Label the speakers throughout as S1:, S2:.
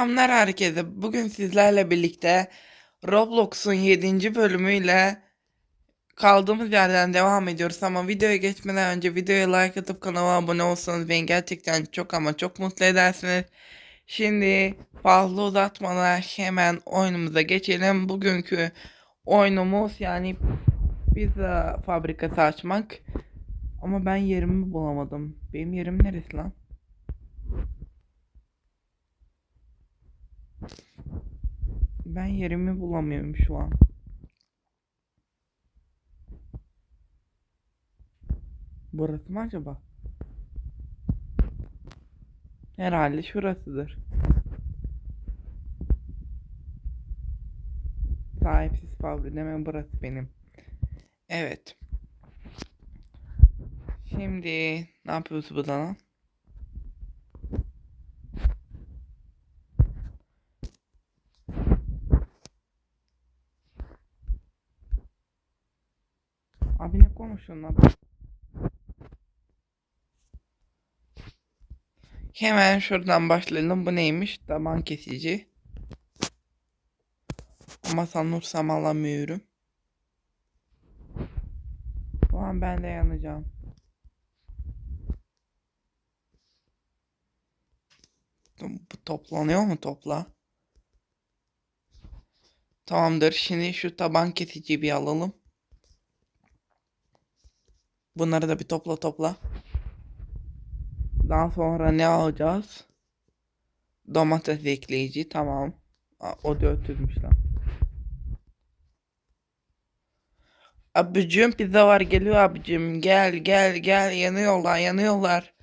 S1: Selamlar herkese. Bugün sizlerle birlikte Roblox'un 7. bölümüyle kaldığımız yerden devam ediyoruz ama videoya geçmeden önce videoya like atıp kanala abone olsanız beni gerçekten çok ama çok mutlu edersiniz. Şimdi fazla uzatmadan hemen oyunumuza geçelim. Bugünkü oyunumuz yani pizza fabrikası açmak. Ama ben yerimi bulamadım. Benim yerim neresi lan? Ben yerimi bulamıyorum şu an. Burası mı acaba? Herhalde şurasıdır. Sahipsiz fabrika demek burası benim. Evet. Şimdi ne yapıyoruz burada lan? Abi ne konuşuyorsun lan? Hemen şuradan başlayalım. Bu neymiş? Taban kesici. Ama sanırsam alamıyorum. Ulan ben de yanacağım. Bu toplanıyor mu topla? Tamamdır. Şimdi şu taban kesiciyi bir alalım. Bunları da bir topla topla. Daha sonra ne alacağız? Domates ekleyici. Tamam. O da ötürmüş lan. Abicim pizza var geliyor abicim. Gel gel gel yanıyorlar yanıyorlar.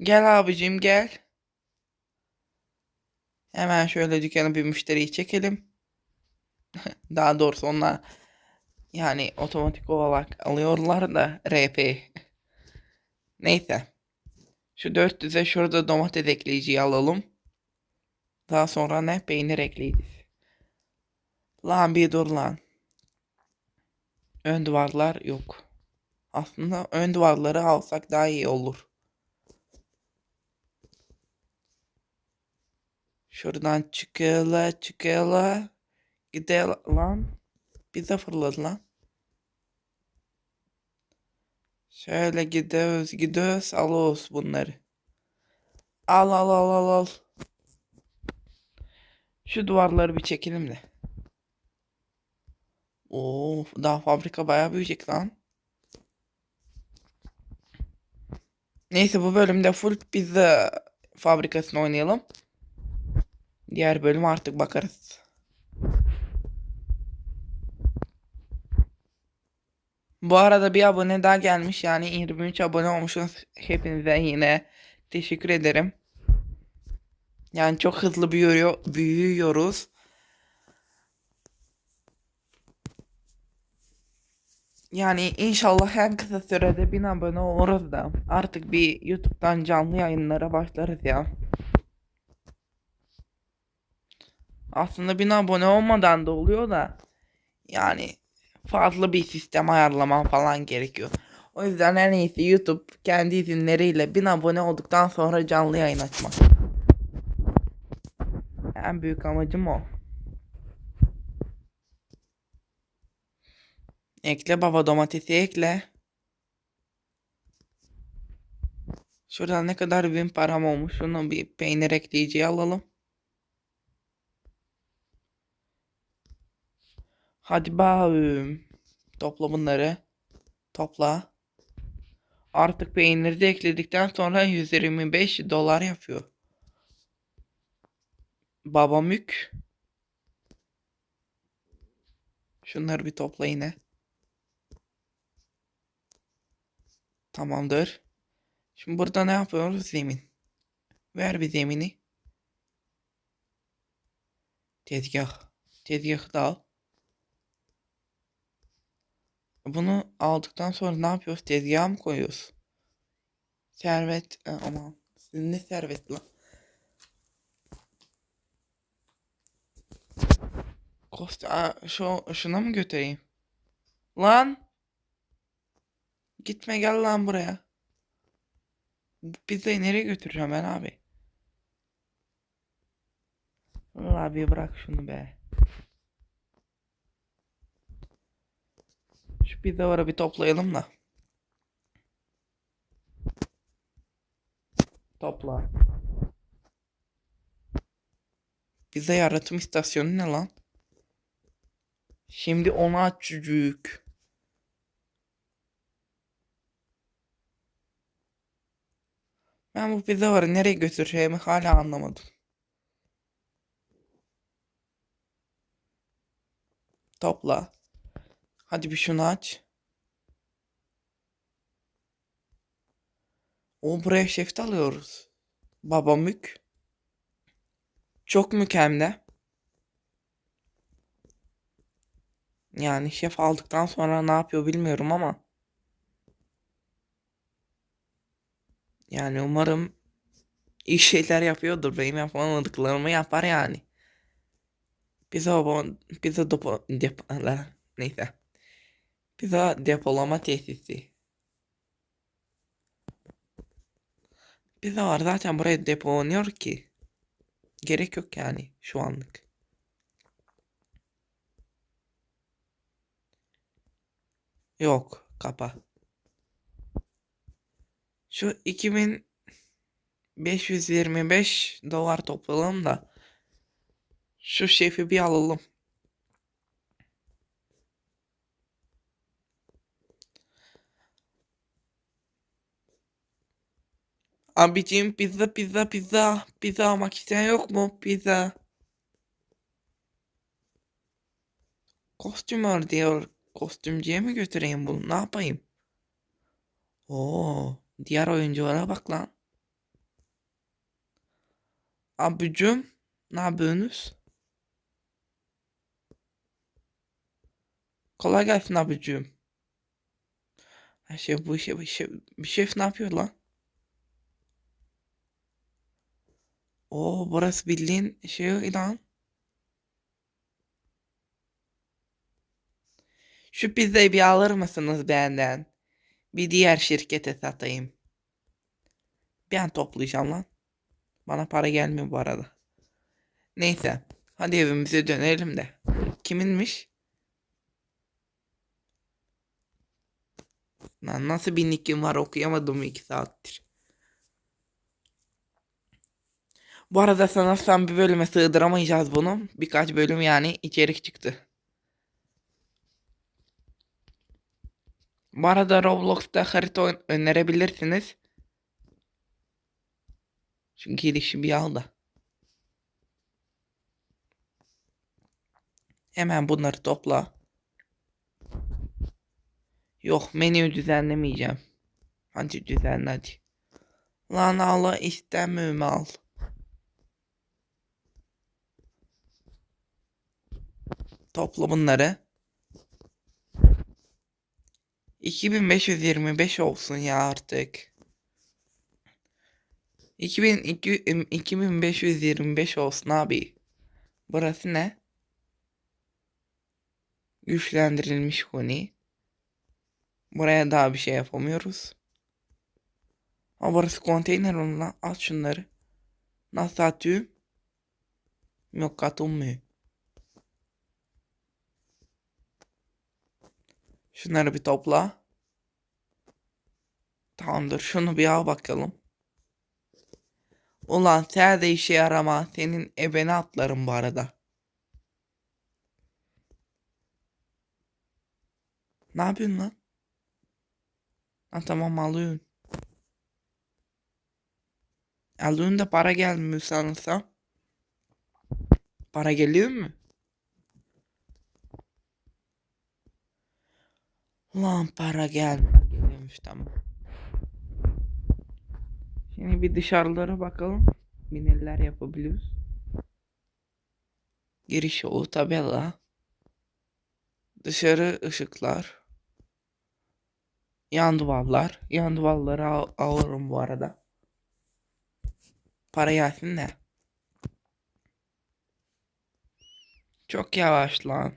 S1: Gel abicim gel. Hemen şöyle dükkana bir müşteriyi çekelim. Daha doğrusu onlar yani otomatik olarak alıyorlar da RP. Neyse. Şu 400'e şurada domates ekleyiciyi alalım. Daha sonra ne? Peynir ekleyeceğiz. Lan bir dur lan. Ön duvarlar yok. Aslında ön duvarları alsak daha iyi olur. Şuradan çıkıyorlar çıkıyorlar. Gidelim lan. Bize fırladı lan. Şöyle gidiyoruz gidiyoruz alıyoruz bunları. Al al al al al. Şu duvarları bir çekelim de. Oo, daha fabrika bayağı büyüyecek lan. Neyse bu bölümde full pizza fabrikasını oynayalım. Diğer bölüm artık bakarız. Bu arada bir abone daha gelmiş yani 23 abone olmuşsunuz. Hepinize yine teşekkür ederim. Yani çok hızlı büyüyor, büyüyoruz. Yani inşallah en kısa sürede 1000 abone oluruz da artık bir YouTube'dan canlı yayınlara başlarız ya. Aslında 1000 abone olmadan da oluyor da yani fazla bir sistem ayarlamam falan gerekiyor. O yüzden en iyisi YouTube kendi izinleriyle 1000 abone olduktan sonra canlı yayın açmak. En büyük amacım o. Ekle baba domatesi ekle. Şuradan ne kadar bin param olmuş. Şunu bir peynir ekleyiciye alalım. Hadi bakayım. Topla bunları. Topla. Artık peyniri de ekledikten sonra 125 dolar yapıyor. Babam yük. Şunları bir topla yine. Tamamdır. Şimdi burada ne yapıyoruz? Zemin. Ver bir zemini. Tezgah. Tezgahı da al. Bunu aldıktan sonra ne yapıyoruz? Tezgaha mı koyuyoruz? Servet. e, aman. Sizin ne servet lan? Kosta şu şuna mı götüreyim? Lan! Gitme gel lan buraya. Bu pizzayı nereye götüreceğim ben abi? Abi bırak şunu be. Şu pizzaları bir toplayalım da. Topla. Pizza yaratım istasyonu ne lan? Şimdi onu aç çocuk. Ben bu pizzaları nereye götüreceğimi hala anlamadım. Topla. Hadi bir şunu aç. O buraya şefti alıyoruz. Baba mük. Çok mükemmel. Yani şef aldıktan sonra ne yapıyor bilmiyorum ama. Yani umarım iyi şeyler yapıyordur. Benim yapamadıklarımı yapar yani. Pizza, pizza depo, depo, neyse. Pizza depolama tesisi. Pizza var zaten buraya depolanıyor ki. Gerek yok yani şu anlık. Yok kapa. Şu 2525 dolar toplayalım da şu şefi bir alalım. Abicim pizza pizza pizza pizza almak isteyen yok mu? Pizza. Kostümör diyor. Kostümcüye mi götüreyim bunu? Ne yapayım? Oo, diğer oyunculara bak lan. Abicim, ne yapıyorsunuz? Kolay gelsin abicim. Şey bu şey bir şef ne yapıyor lan? Oo burası bildiğin şey lan. Şu pizzayı bir alır mısınız benden? Bir diğer şirkete satayım. An toplayacağım lan. Bana para gelmiyor bu arada. Neyse. Hadi evimize dönelim de. Kiminmiş? Lan nasıl bir nickim var okuyamadım iki saattir. Bu arada sanırsam bir bölüme sığdıramayacağız bunu. Birkaç bölüm yani içerik çıktı. Bu arada Roblox'ta harita önerebilirsiniz. Şu girişi bir al da. Hemen bunları topla. Yok menü düzenlemeyeceğim. Hadi düzenle hadi. Lan Allah istemiyorum al. Topla bunları. 2525 olsun ya artık. 2000, 2525 olsun abi. Burası ne? Güçlendirilmiş koni. Buraya daha bir şey yapamıyoruz. Ama burası konteyner lan. Al şunları. Nasıl atıyorum? Yok atılmıyor. Şunları bir topla. Tamamdır. Şunu bir al bakalım. Ulan sen de işe yarama. Senin ebeni atlarım bu arada. Ne yapıyorsun lan? Ha tamam alıyorsun. Alıyorsun da para gelmiyor sanırsam. Para geliyor mu? Lan para gel. Geliyormuş tamam. Şimdi bir dışarılara bakalım. Bir neler yapabiliyoruz. Giriş yolu tabela. Dışarı ışıklar. Yan duvarlar. Yan duvarları al alırım bu arada. Para gelsin de. Çok yavaş lan.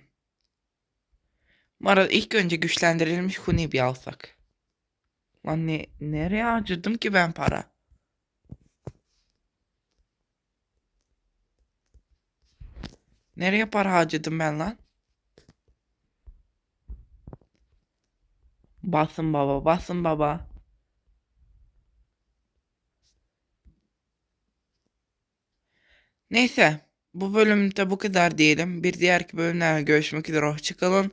S1: Mara ilk önce güçlendirilmiş Huni bir alsak. Lan ne, nereye harcadım ki ben para? Nereye para harcadım ben lan? Basın baba, basın baba. Neyse, bu bölümde bu kadar diyelim. Bir diğerki bölümlerde görüşmek üzere. Hoşçakalın.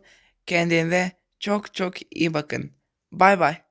S1: Kendinize çok çok iyi bakın. Bay bay.